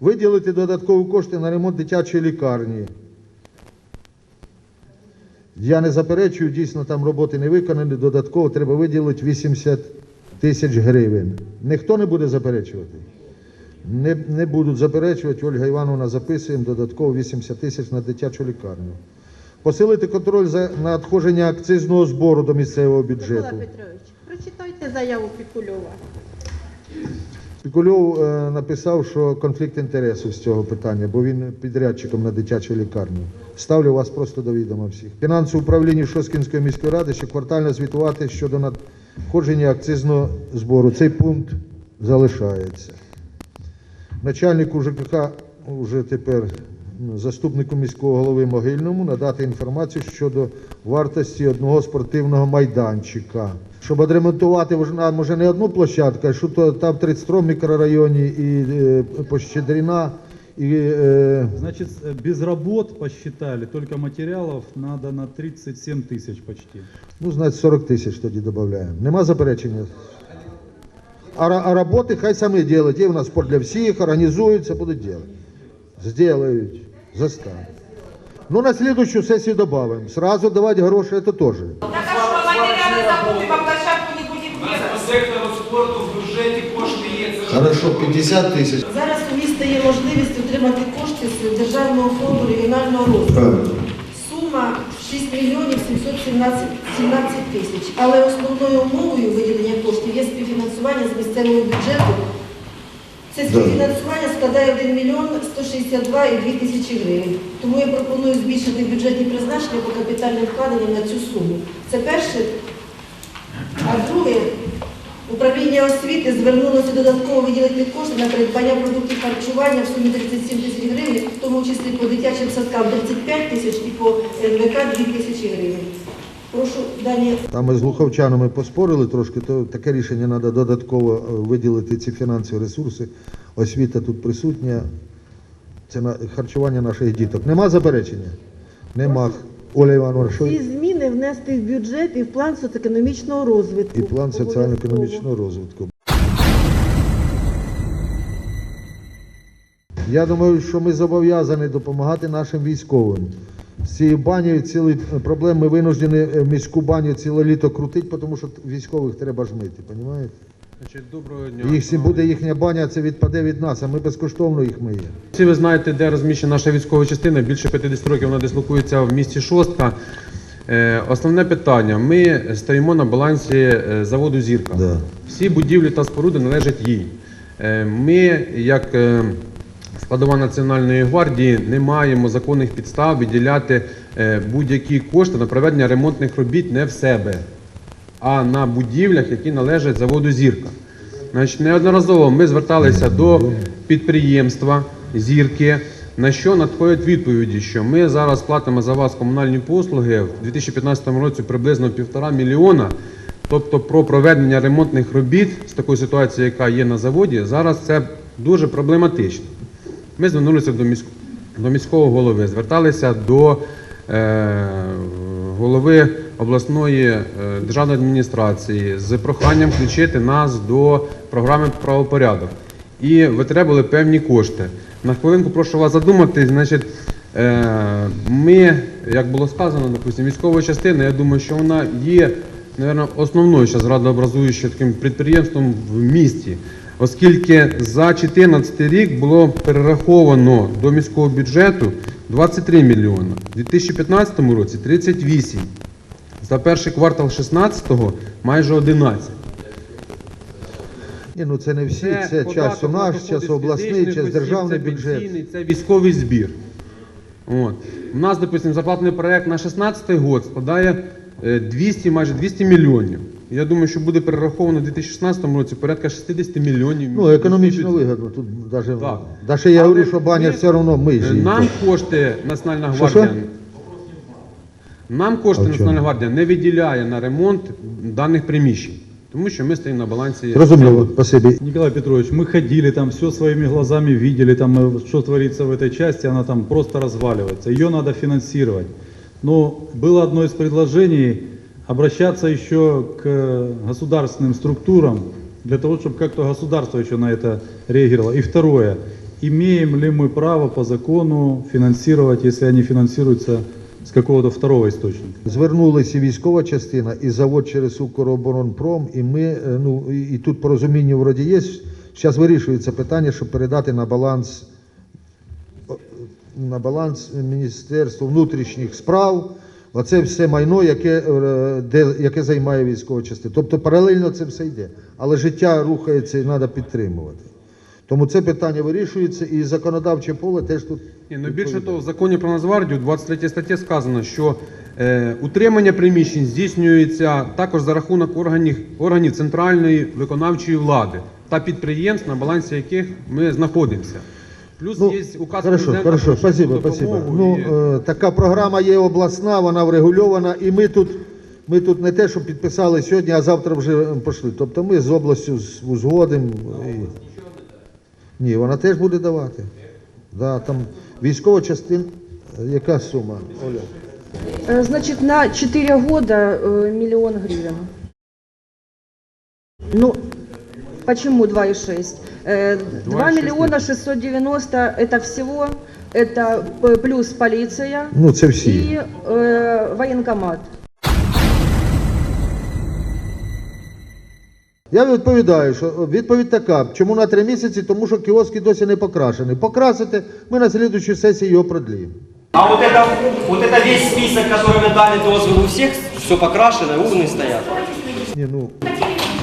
Виділити додаткові кошти на ремонт дитячої лікарні. Я не заперечую, дійсно там роботи не виконані, додатково треба виділити 80 тисяч гривень. Ніхто не буде заперечувати? Не, не будуть заперечувати. Ольга Івановна записуємо додатково 80 тисяч на дитячу лікарню. Посилити контроль за надходження акцизного збору до місцевого Микола бюджету. Петрович, прочитайте заяву Пікульова. Пікульов е, написав, що конфлікт інтересу з цього питання, бо він підрядчиком на дитячу лікарню. Ставлю вас просто до відома всіх. Фінансове управління Шоскінської міської ради ще квартально звітувати щодо надходження акцизного збору. Цей пункт залишається. Начальнику ЖКХ вже тепер ну, заступнику міського голови Могильному надати інформацію щодо вартості одного спортивного майданчика Щоб відремонтувати вже нам може не одну площадку, а що то там в 32 мікрорайоні і е, по Щедріна, і е, Значит, э, без работ посчитали, только материалов надо на 37 тысяч почти. ну, значить, 40 тисяч тоді додаємо. Нема заперечення? А, ра- а роботи хай самі роблять. Є у нас спорт для всіх, організуються, будуть робити. Сделають, заставят. Ну, на следующую сессию добавим. Сразу давать гроши, это тоже. Так а що матеріали закупимо, Хорошо, 50 тисяч. Зараз у міста є можливість отримати кошти з Державного фонду регіонального розвитку. Правильно. Сума 6 мільйонів 717 тисяч. Але основною умовою виділення коштів є співфінансування з місцевого бюджету. Це співфінансування складає 1 мільйон 162,2 тисячі гривень. Тому я пропоную збільшити бюджетні призначення по капітальним вкладенням на цю суму. Це перше. А друге, управління освіти звернулося додатково виділити кошти на придбання продуктів харчування в сумі 37 тисяч гривень, в тому числі по дитячим садкам 35 тисяч і по НВК 2 тисячі гривень. Прошу дані Там ми з луховчанами поспорили трошки, то таке рішення треба додатково е, виділити ці фінансові ресурси. Освіта тут присутня. Це харчування наших діток. Нема заперечення? Нема. Оля Івановна, що Ці внести в бюджет і в план соціально-економічного розвитку. і план соціально-економічного розвитку. Я думаю, що ми зобов'язані допомагати нашим військовим. З цією банею цілий проблем ми винуждені е, міську баню ціле літо крутити, тому що військових треба жмити, розумієте? Значить, доброго дня. Їх буде їхня баня, це відпаде від нас, а ми безкоштовно їх миємо. Всі ви знаєте, де розміщена наша військова частина. Більше 50 років вона дислокується в місті Шостка. Е, основне питання: ми стоїмо на балансі е, заводу Зірка. Да. Всі будівлі та споруди належать їй. Е, ми, як складова Національної гвардії, не маємо законних підстав виділяти будь-які кошти на проведення ремонтних робіт не в себе, а на будівлях, які належать заводу Зірка. Значить, неодноразово ми зверталися до підприємства Зірки, на що надходять відповіді, що ми зараз платимо за вас комунальні послуги в 2015 році приблизно півтора мільйона. Тобто про проведення ремонтних робіт з такою ситуацією, яка є на заводі, зараз це дуже проблематично. Ми звернулися до, міськ... до міського голови, зверталися до е... голови обласної е... державної адміністрації з проханням включити нас до програми правопорядок. І витребували певні кошти. На хвилинку прошу вас задумати, значить, е... ми, як було сказано, допустим, військова частина, я думаю, що вона є, мабуть, основною зараз радообразуючим таким підприємством в місті оскільки за 2014 рік було перераховано до міського бюджету 23 мільйони, у 2015 році 38, за перший квартал 16-го майже 11. Ні, ну це не всі, це, податок часу на наш, час обласний, час державний бюджет. Це військовий збір. От. У нас, допустим, зарплатний проект на 16 год складає е, 200, майже 200 мільйонів. Я думаю, що буде перераховано у 2016 році порядка 60 мільйонів. Ну, економічно вигідно. Тут даже, Так. даже я говорю, що баня ми- все одно ми ж Е. Нам кошти Національна Що, гвардія. що? Нам кошти? Національна гвардія не виділяє на ремонт даних приміщень, тому що ми стоїмо на балансі. Зрозуміло, спасибі. Николай Петрович, мы ходили там, все своими глазами видели, там, э, что творится в этой части, она там просто разваливается. Ее надо финансировать. Но было одно из предложений обращаться еще к э, государственным структурам, для того, чтобы как-то государство еще на это реагировало. И второе, имеем ли мы право по закону финансировать, если они финансируются с какого-то второго источника. Звернулися військова частина і завод через Укроборонпром, і ми, е, ну, і тут порозуміння вроді є. Зараз вирішується питання, щоб передати на баланс на баланс Міністерства внутрішніх справ. Оце все майно, яке, е, де, яке займає військова частина. Тобто паралельно це все йде. Але життя рухається і треба підтримувати. Тому це питання вирішується, і законодавче поле теж тут. Ні, ну більше того, в законі про Нацгвардію, 23 статті сказано, що е, утримання приміщень здійснюється також за рахунок органів, органів центральної виконавчої влади та підприємств, на балансі яких ми знаходимося. Плюс Ну, є указ хорошо, президента хорошо, про спасибо, спасибо. Ну, і- е, така програма є обласна, вона врегульована, і ми тут, ми тут не те, що підписали сьогодні, а завтра вже пішли. Тобто ми з областю з- узгодимо. І... Ні, вона теж буде давати. Да, там військова частина, е, яка сума, Оля? Э, Значит, на 4 года э, миллион гривен. Ну, почему 2,6? Э, 2 2,6 миллиона 690 это всего, это п- плюс полиция Ну, це всі. и э, военкомат. Я відповідаю, що відповідь така. Чому на три місяці? Тому що кіоски досі не покрашені. Покрасите, ми на слідуючій сесії його продліємо. А вот это, вот это весь список, который вы дали дозвол у всех, все покрашено, урны стоят. Ні, ну,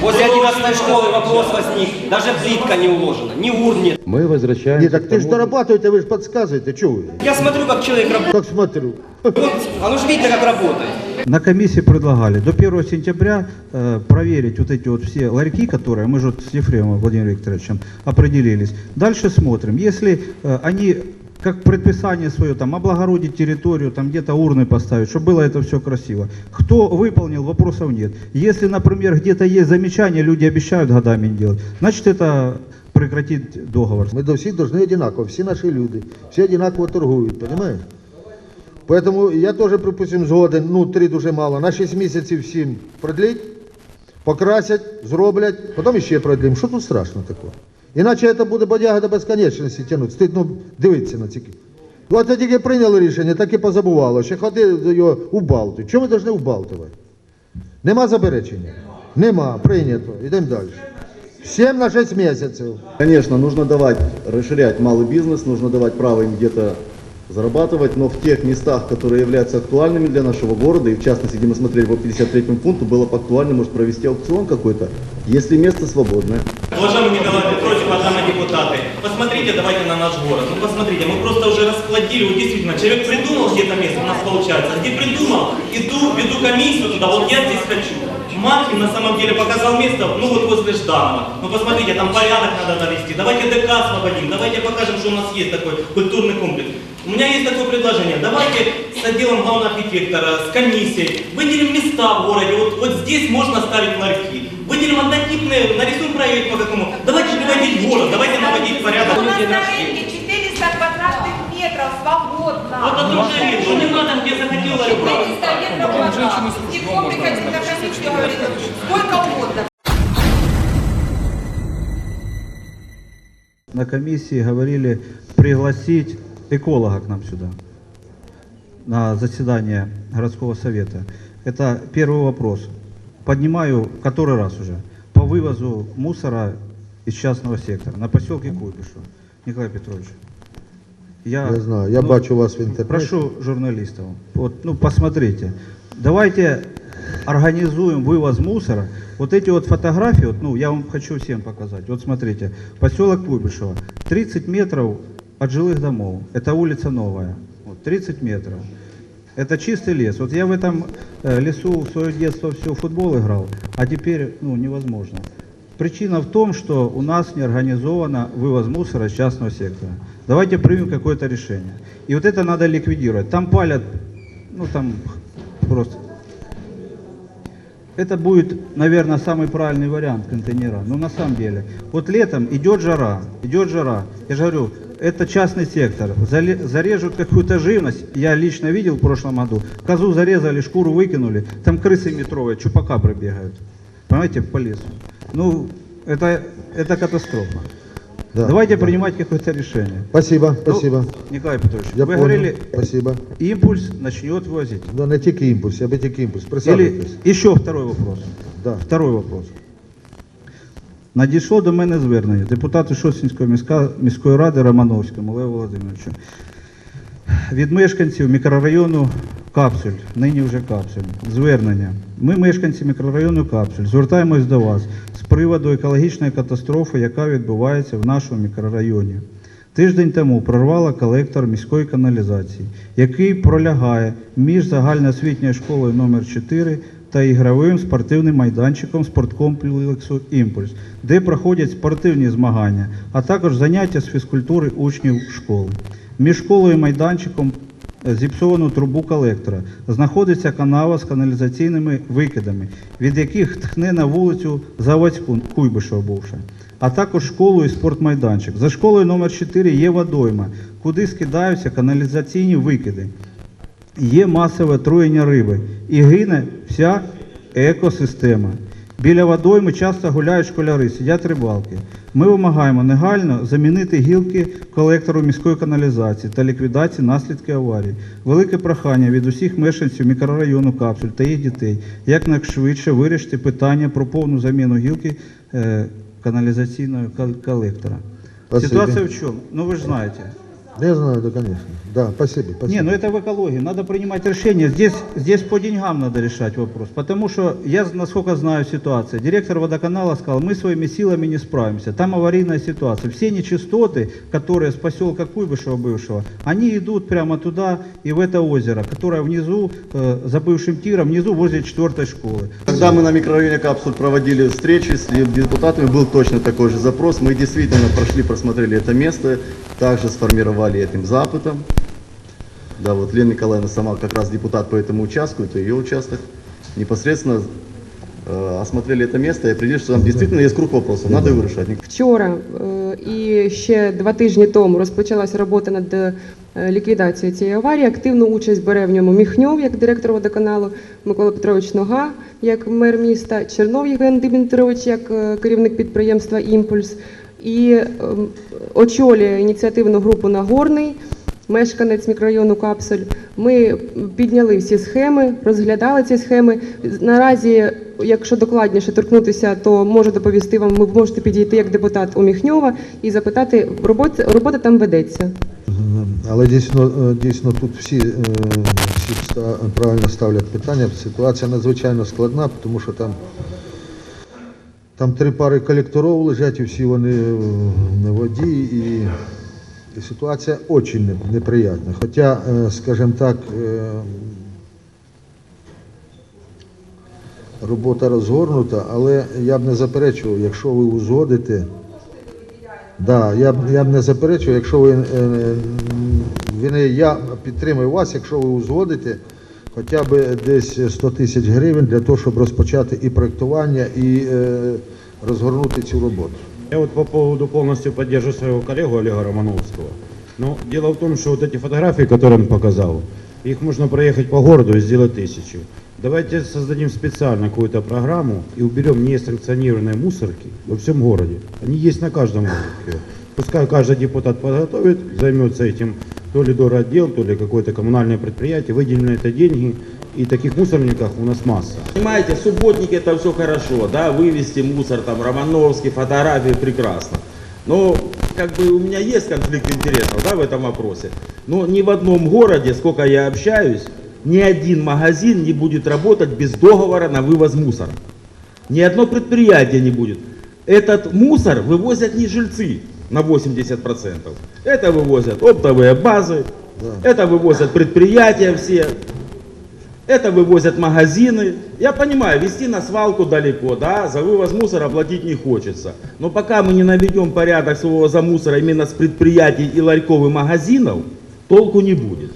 Возле 11 школы вопрос возник, даже плитка не уложена, ни урн нет. Мы возвращаемся ні, так ти ж дорабатуєте, ви ж підказуєте, чого ви? Я смотрю, как человек работает. Так смотрю. Вот, оно же видно, как работает. На комиссии предлагали до 1 сентября э, проверить вот эти вот все ларьки, которые мы же вот с Ефремовым Владимиром Викторовичем определились. Дальше смотрим. Если э, они как предписание свое, там, облагородить территорию, там, где-то урны поставить, чтобы было это все красиво. Кто выполнил, вопросов нет. Если, например, где-то есть замечания, люди обещают годами не делать, значит, это прекратит договор. Ми до всіх повинні одинаково, всі наші люди, всі одинаково торгують, розумієте? Поэтому я теж, припустимо, згоден, ну, три дуже мало, на 6 місяців всім продліть, покрасять, зроблять, потім ще продлім. Що тут страшно такого? Іначе це буде бодяга до безконечності тягнути. Стидно дивитися на ці. Ну, а це тільки прийняли рішення, так і позабувало. Ще ходи його убалтуй. Чому ви повинні убалтувати? Нема заперечення? Нема, прийнято. Йдемо далі. Всім на 6 місяців. Конечно, нужно давать, расширять малый бизнес, нужно давать право им где-то зарабатывать, но в тех местах, которые являются актуальными для нашего города, и в частности, где мы смотрели по 53 пункту, было бы актуально, может, провести аукцион какой-то, если место свободное. Уважаемый Николай Петрович, уважаемые депутаты, посмотрите, давайте на наш город. Ну посмотрите, мы просто уже расплодили, вот действительно, человек придумал где-то место, у нас получается. Где придумал, иду, веду комиссию туда, вот я здесь хочу. Маркин на самом деле показал место, ну вот возле Жданова. Ну посмотрите, там порядок надо навести. Давайте ДК освободим, давайте покажем, что у нас есть такой культурный комплекс. У меня есть такое предложение. Давайте с отделом главного архитектора, с комиссией, выделим места в городе. Вот, вот здесь можно ставить ларьки. Выделим однотипные, нарисуем проект по какому. Давайте приводить в город, давайте наводить порядок. У нас на рынке 400 квадратных метров свободно. Вот окружение, что не надо, где захотела ребра. 400 метров квадратных. Тепло приходил на комиссию, говорит, сколько угодно. на комиссии говорили пригласить эколога к нам сюда, на заседание городского совета. Это первый вопрос. Поднимаю который раз уже. По вывозу мусора из частного сектора на поселке Куйбышево. Николай Петрович. Я, Я знаю, я ну, бачу вас в интернете. Прошу журналистов, вот, ну, посмотрите. Давайте организуем вывоз мусора. Вот эти вот фотографии, вот, ну, я вам хочу всем показать. Вот смотрите, поселок Куйбышево, 30 метров от жилых домов. Это улица Новая. Вот, 30 метров. Это чистый лес. Вот я в этом э, лесу в свое детство все в футбол играл, а теперь, ну, невозможно. Причина в том, что у нас не организовано вывоз мусора из частного сектора. Давайте примем какое-то решение. И вот это надо ликвидировать. Там палят, ну там просто. Это будет, наверное, самый правильный вариант контейнера. Но на самом деле, вот летом идет жара, идет жара. Я же говорю, это частный сектор. Зарежут какую-то живность. Я лично видел в прошлом году. Козу зарезали, шкуру выкинули. Там крысы метровые, чупакабры бегают. Понимаете, по лесу. Ну, это, это катастрофа. Да, Давайте да. принимать какое-то решение. Спасибо, Ну, спасибо. Николай Петрович, Я вы понял. говорили, Спасибо. импульс начнет возить. Ну, не тільки імпульс, аби тільки імпульс. Или Присаджуйтесь. еще второй вопрос. Да. Второй вопрос. Надійшло до мене звернення депутату Шосінської міська, міської ради Романовському Олегу Володимировичу від мешканців мікрорайону Капсуль, нині вже Капсуль. Звернення. Ми, мешканці мікрорайону Капсуль, звертаємось до вас з приводу екологічної катастрофи, яка відбувається в нашому мікрорайоні. Тиждень тому прорвала колектор міської каналізації, який пролягає між загальноосвітньою школою номер 4 та ігровим спортивним майданчиком спорткомплексу Імпульс, де проходять спортивні змагання, а також заняття з фізкультури учнів школи. Між школою і майданчиком зіпсовану трубу колектора знаходиться канава з каналізаційними викидами, від яких тхне на вулицю Заводську Куйбишева бувша, а також школу і спортмайданчик. За школою номер 4 є водойма, куди скидаються каналізаційні викиди. Є масове труєння риби і гине вся екосистема. Біля водойми часто гуляють школяри, сидять рибалки. Ми вимагаємо негайно замінити гілки колектору міської каналізації та ліквідації наслідків аварії. Велике прохання від усіх мешканців мікрорайону Капсуль та їх дітей якнайшвидше вирішити питання про повну заміну гілки е, каналізаційного колектора. Спасибо. Ситуація в чому? Ну ви ж знаєте. Я знаю, да, конечно. Да, спасибо, спасибо. Не, ну это в экологии. Надо принимать решение. Здесь, здесь по деньгам надо решать вопрос. Потому что я, насколько знаю ситуацию, директор водоканала сказал, мы своими силами не справимся. Там аварийная ситуация. Все нечистоты, которые с поселка Куйбышева бывшего, они идут прямо туда и в это озеро, которое внизу, э, за бывшим тиром, внизу возле четвертой школы. Когда мы на микрорайоне Капсуль проводили встречи с депутатами, был точно такой же запрос. Мы действительно прошли, просмотрели это место, также сформировали этим запытом. Да, вот Лена Николаевна сама как раз депутат по этому участку, это ее участок. Непосредственно э, осмотрели это место и определили, что там действительно есть круг вопросов, надо его решать. Вчора е, і ще два тижні тому розпочалася робота над е, ліквідацією цієї аварії. Активну участь бере в ньому Міхньов як директор водоканалу, Микола Петрович Нога як мер міста, Чернов Євген Дмитрович як е, керівник підприємства Імпульс. І ем, очолює ініціативну групу Нагорний. Мешканець мікрорайону Капсуль. Ми підняли всі схеми, розглядали ці схеми. Наразі, якщо докладніше торкнутися, то можу доповісти вам. Ви можете підійти як депутат у Міхньова і запитати, робота, робота там ведеться. Але дійсно, е, дійсно тут всі, е, всі правильно ставлять питання. Ситуація надзвичайно складна, тому що там, там три пари колекторів лежать, і всі вони е, на воді, і, ситуація дуже не- неприятна. Хоча, е, скажімо так, е, робота розгорнута, але я б не заперечував, якщо ви узгодите. Да, я б я б не заперечував, якщо ви він, я підтримую вас, якщо ви узгодите хоча б десь 100 тисяч гривень для того, щоб розпочати і проєктування, і е, розгорнути цю роботу. Я вот по поводу полностью поддерживаю своего коллегу Олега Романовского. Но дело в том, что вот эти фотографии, которые он показал, их можно проехать по городу и сделать тысячу. Давайте создадим специально какую-то программу и уберем несанкционированные мусорки во всем городе. Они есть на каждом городе. Пускай каждый депутат подготовит, займется этим то ли отдел, то ли какое-то коммунальное предприятие, выделены это деньги, и таких мусорников у нас масса. Понимаете, субботники это все хорошо, да, вывести мусор, там, Романовский, фотографии, прекрасно. Но, как бы, у меня есть конфликт интересов, да, в этом вопросе. Но ни в одном городе, сколько я общаюсь, ни один магазин не будет работать без договора на вывоз мусора. Ни одно предприятие не будет. Этот мусор вывозят не жильцы на 80%. Это вывозят оптовые базы, это вывозят предприятия все, это вывозят магазины. Я понимаю, вести на свалку далеко, да, за вывоз мусора платить не хочется. Но пока мы не наведем порядок с вывоза мусора именно с предприятий и ларьков и магазинов, толку не будет.